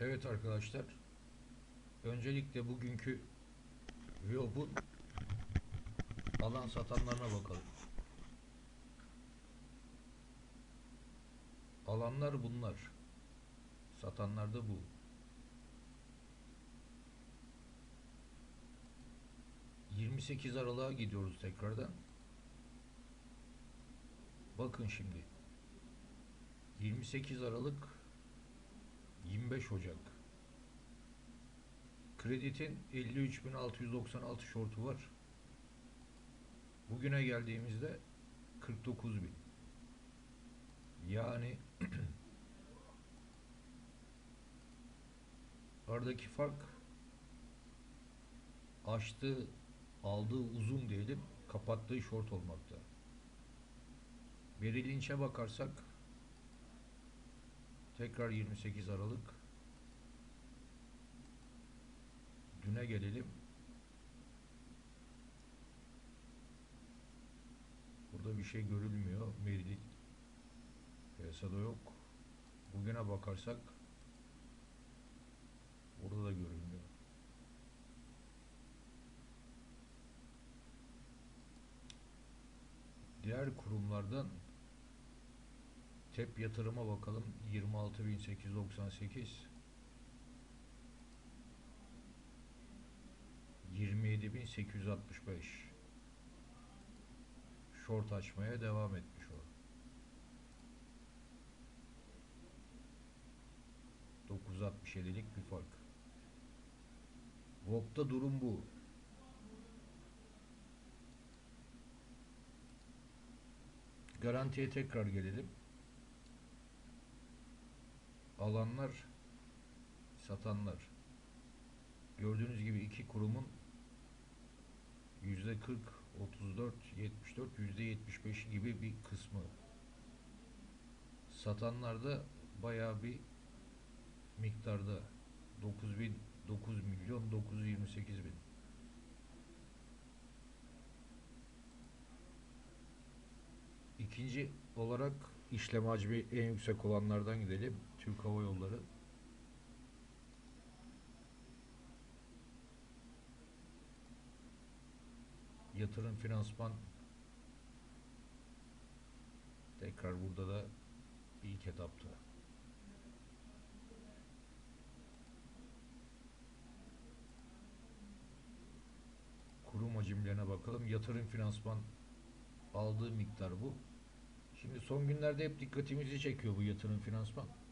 Evet arkadaşlar. Öncelikle bugünkü Viop'un alan satanlarına bakalım. Alanlar bunlar. Satanlar da bu. ...28 Aralık'a gidiyoruz tekrardan. Bakın şimdi. 28 Aralık 25 Ocak. Kreditin 53.696 şortu var. Bugüne geldiğimizde 49.000. Yani aradaki fark açtığı aldığı uzun diyelim kapattığı şort olmakta. Merrill Lynch'e bakarsak tekrar 28 Aralık düne gelelim. Burada bir şey görülmüyor. Merrill piyasada yok. Bugüne bakarsak burada da görülmüyor. Diğer kurumlardan TEP yatırıma bakalım. 26.898 27.865 Short açmaya devam etmiş o. 967'lik bir fark. VOP'ta durum bu. Garantiye tekrar gelelim. Alanlar, satanlar. Gördüğünüz gibi iki kurumun yüzde 40, 34, 74, yüzde 75 gibi bir kısmı. Satanlarda bayağı bir miktarda 9 bin, 9 milyon 928 bin. İkinci olarak işlem hacmi en yüksek olanlardan gidelim. Türk Hava Yolları. Yatırım finansman tekrar burada da ilk etapta. Kurum hacimlerine bakalım. Yatırım finansman aldığı miktar bu. Şimdi son günlerde hep dikkatimizi çekiyor bu yatırım finansman.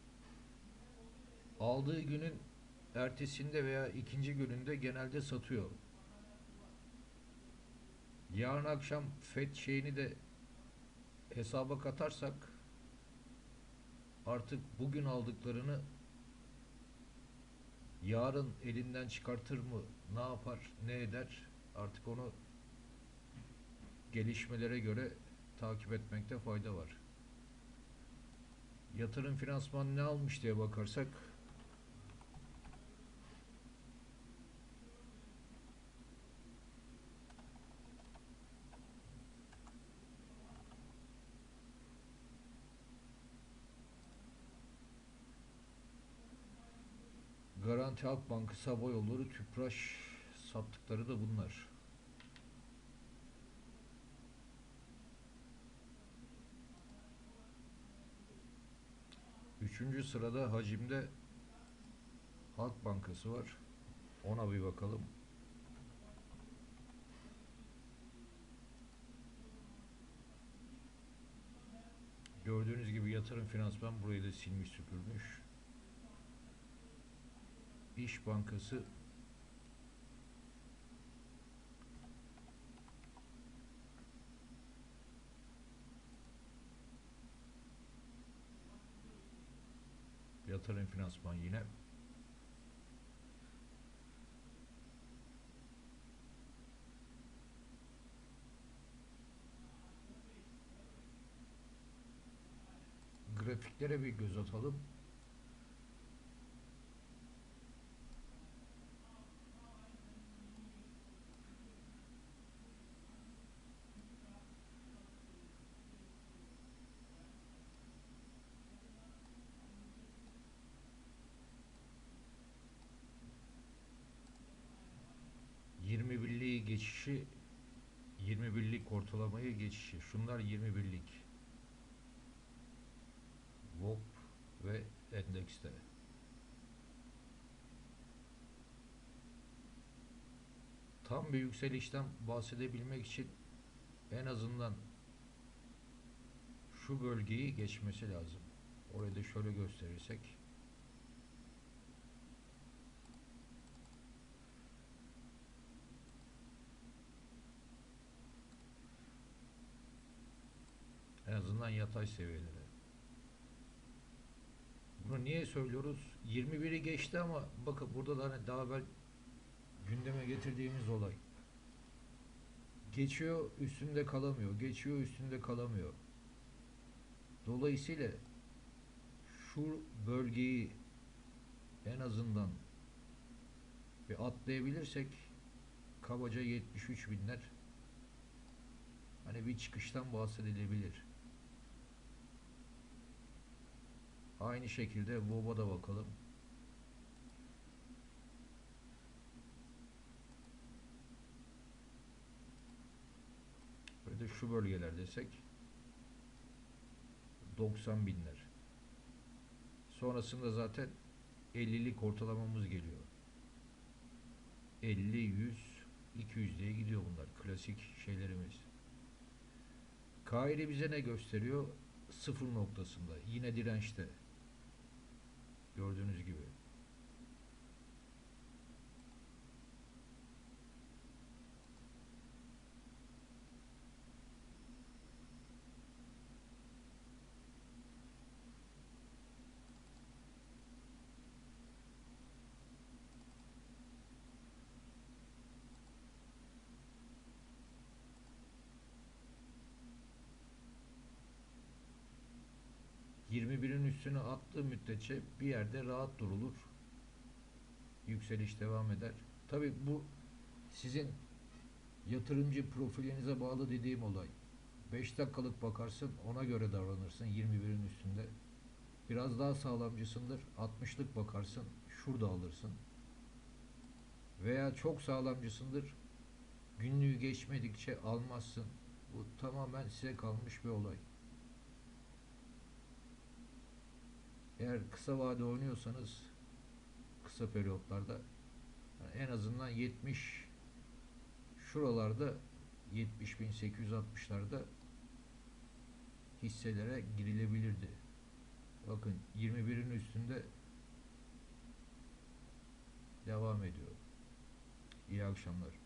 Aldığı günün ertesinde veya ikinci gününde genelde satıyor. Yarın akşam FED şeyini de hesaba katarsak artık bugün aldıklarını yarın elinden çıkartır mı? Ne yapar? Ne eder? Artık onu gelişmelere göre takip etmekte fayda var. Yatırım finansman ne almış diye bakarsak Garanti Halk Bankası Hava Yolları Tüpraş sattıkları da bunlar. Üçüncü sırada hacimde Halk Bankası var. Ona bir bakalım. Gördüğünüz gibi yatırım finansman burayı da silmiş süpürmüş. İş Bankası yatırım finansman yine grafiklere bir göz atalım. Ortalamayı geçişi 21'lik ortalamayı geçişi. Şunlar 21'lik. VOP ve endekste. Tam bir yükselişten bahsedebilmek için en azından şu bölgeyi geçmesi lazım. Orayı da şöyle gösterirsek. En azından yatay seviyelere. Bunu niye söylüyoruz? 21'i geçti ama bakın burada da hani daha evvel gündeme getirdiğimiz olay. Geçiyor üstünde kalamıyor. Geçiyor üstünde kalamıyor. Dolayısıyla şu bölgeyi en azından bir atlayabilirsek kabaca 73 binler hani bir çıkıştan bahsedilebilir. Aynı şekilde da bakalım. Böyle de şu bölgeler desek 90 binler. Sonrasında zaten 50'lik ortalamamız geliyor. 50, 100, 200 diye gidiyor bunlar. Klasik şeylerimiz. Kaire bize ne gösteriyor? Sıfır noktasında. Yine dirençte. Gördüğünüz gibi. Üstüne attığı müddetçe bir yerde rahat durulur. Yükseliş devam eder. Tabi bu sizin yatırımcı profilinize bağlı dediğim olay. 5 dakikalık bakarsın ona göre davranırsın 21'in üstünde. Biraz daha sağlamcısındır. 60'lık bakarsın şurada alırsın. Veya çok sağlamcısındır. Günlüğü geçmedikçe almazsın. Bu tamamen size kalmış bir olay. Eğer kısa vade oynuyorsanız kısa periyotlarda yani en azından 70 şuralarda 70.860'larda hisselere girilebilirdi. Bakın 21'in üstünde devam ediyor. İyi akşamlar.